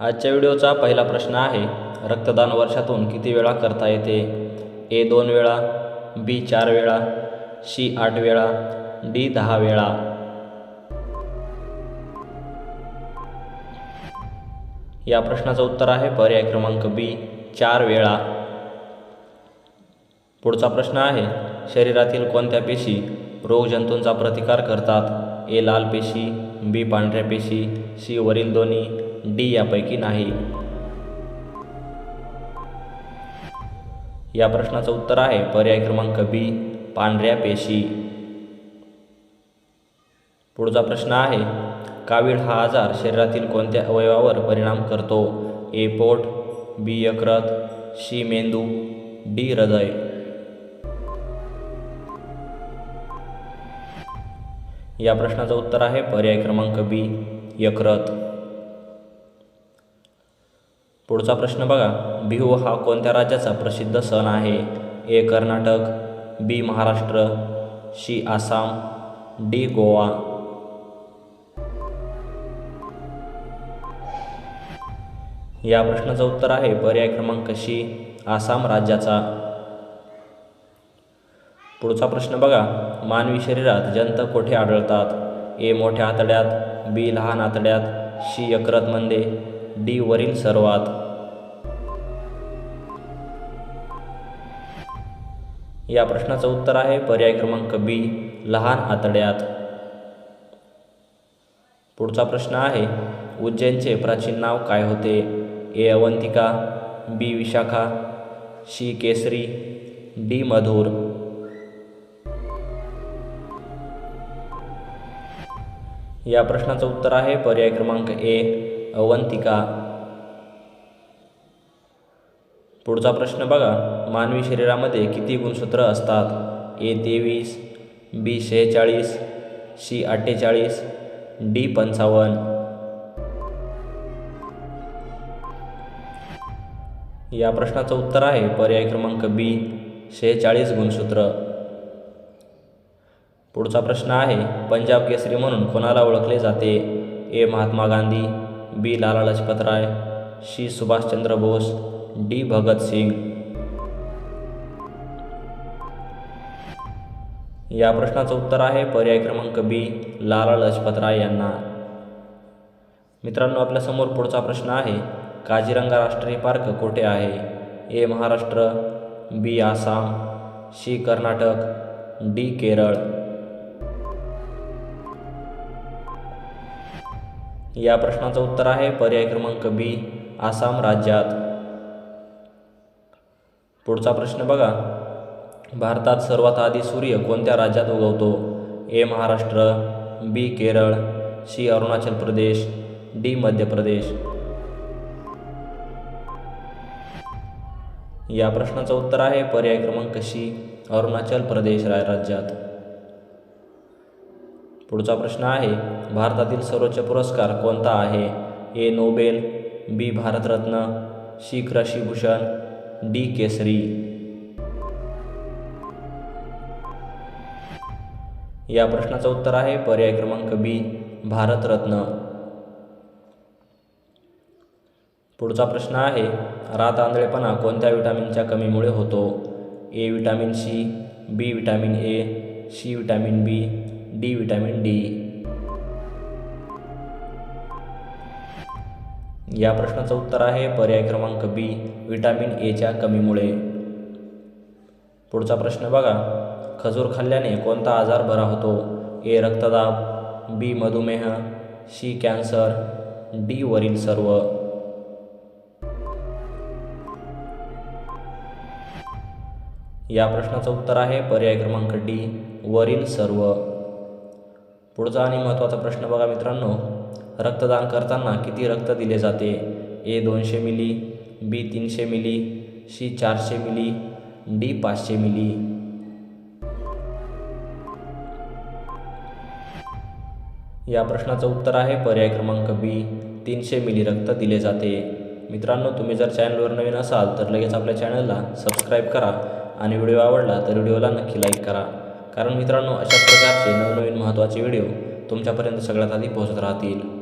आजच्या व्हिडिओचा पहिला प्रश्न आहे रक्तदान वर्षातून किती वेळा करता येते? ए दोन वेळा बी चार वेळा सी आठ वेळा डी दहा वेळा. या प्रश्नाचं उत्तर आहे पर्याय क्रमांक बी चार वेळा. पुढचा प्रश्न आहे शरीरातील कोणत्या पेशी रोगजंतूंचा प्रतिकार करतात? ए लाल पेशी बी पांढऱ्या पेशी सी वरील दोन्ही डी यापैकी नाही. या प्रश्नाचं उत्तर आहे पर्याय क्रमांक बी पांढऱ्या पेशी. पुढचा प्रश्न आहे कावीळ हा आजार शरीरातील कोणत्या अवयवावर परिणाम करतो? ए पोट बी यकृत सी मेंदू डी हृदय. या प्रश्नाचं उत्तर आहे पर्याय क्रमांक बी यकृत. पुढचा प्रश्न बघा. बिहू हा कोणत्या राज्याचा प्रसिद्ध सण आहे? A Karnataka B Maharashtra C Assam D Goa. या प्रश्नाचं उत्तर आहे पर्याय क्रमांक सी आसाम राज्याचा. पुढचा प्रश्न बघा. मानवी शरीरात जंत कोठे आढळतात? ए मोठ्या आतड्यात बी लहान आतड्यात सी यकृतमध्ये डी वरील सर्वात. या प्रश्नाचं उत्तर आहे. पर्याय क्रमांक बी लहान आतड्यात. पुढचा प्रश्न आहे उज्जैनचे प्राचीन नाव काय होते? A Avantika B Vishakha C Kesari D Madhur. या प्रश्नाचं उत्तर आहे. पर्याय क्रमांक ए अवंतिका. पुढचा प्रश्न बघा. मानवी शरीरामध्ये किती गुणसूत्र असतात? ए तेवीस बी शेहेचाळीस सी अठ्ठेचाळीस डी पंचावन्न. या प्रश्नाचं उत्तर आहे पर्याय क्रमांक बी शेहेचाळीस गुणसूत्र. पुढचा प्रश्न आहे पंजाब केसरी म्हणून कोणाला ओळखले जाते? A Mahatma Gandhi B Lala Lajpat Rai C Subhashchandra Bose D Bhagat Singh या प्रश्नाचं उत्तर आहे पर्याय क्रमांक बी लाला लजपत राय यांना. मित्रांनो आपल्यासमोर पुढचा प्रश्न आहे काजीरंगा राष्ट्रीय पार्क कोठे आहे? A Maharashtra B Assam C Karnataka D Kerala. या प्रश्नाचं उत्तर आहे पर्याय क्रमांक बी आसाम राज्यात. पुढचा प्रश्न बघा. भारतात सर्वात आधी सूर्य कोणत्या राज्यात उगवतो? A Maharashtra B Kerala C Arunachal Pradesh D Madhya Pradesh. या प्रश्नाचं उत्तर आहे पर्याय क्रमांक सी अरुणाचल प्रदेश राय राज्यात. पुढचा प्रश्न आहे भारतातील सर्वोच्च पुरस्कार कोणता आहे? A Nobel B Bharatratna C Krishibhushan D Kesari. या प्रश्नाचं उत्तर आहे पर्याय क्रमांक बी भारतरत्न. पुढचा प्रश्न आहे रात आंधळेपणा कोणत्या विटामिनच्या कमीमुळे होतो? A vitamin C B vitamin A C vitamin B D vitamin D. या प्रश्नाचं उत्तर आहे पर्याय क्रमांक बी विटॅमिन एच्या कमीमुळे. पुढचा प्रश्न बघा. खजूर खाल्ल्याने कोणता आजार बरा होतो? ए रक्तदाब बी मधुमेह सी कॅन्सर डी वरील सर्व. या प्रश्नाचं उत्तर आहे पर्याय क्रमांक डी वरील सर्व. पुढचा आणि महत्त्वाचा प्रश्न बघा मित्रांनो. रक्तदान करताना किती रक्त दिले जाते? ए दोनशे मिली बी तीनशे मिली सी चारशे मिली डी पाचशे मिली. या प्रश्नाचं उत्तर आहे पर्याय क्रमांक बी तीनशे मिली रक्त दिले जाते. मित्रांनो तुम्ही जर चॅनलवर नवीन असाल तर लगेच आपल्या चॅनलला सबस्क्राईब करा आणि व्हिडिओ आवडला तर व्हिडिओला नक्की लाईक करा. कारण मित्रांनो अशाच प्रकारचे नवनवीन महत्त्वाचे व्हिडिओ तुमच्यापर्यंत सगळ्यात आधी पोहोचत राहतील.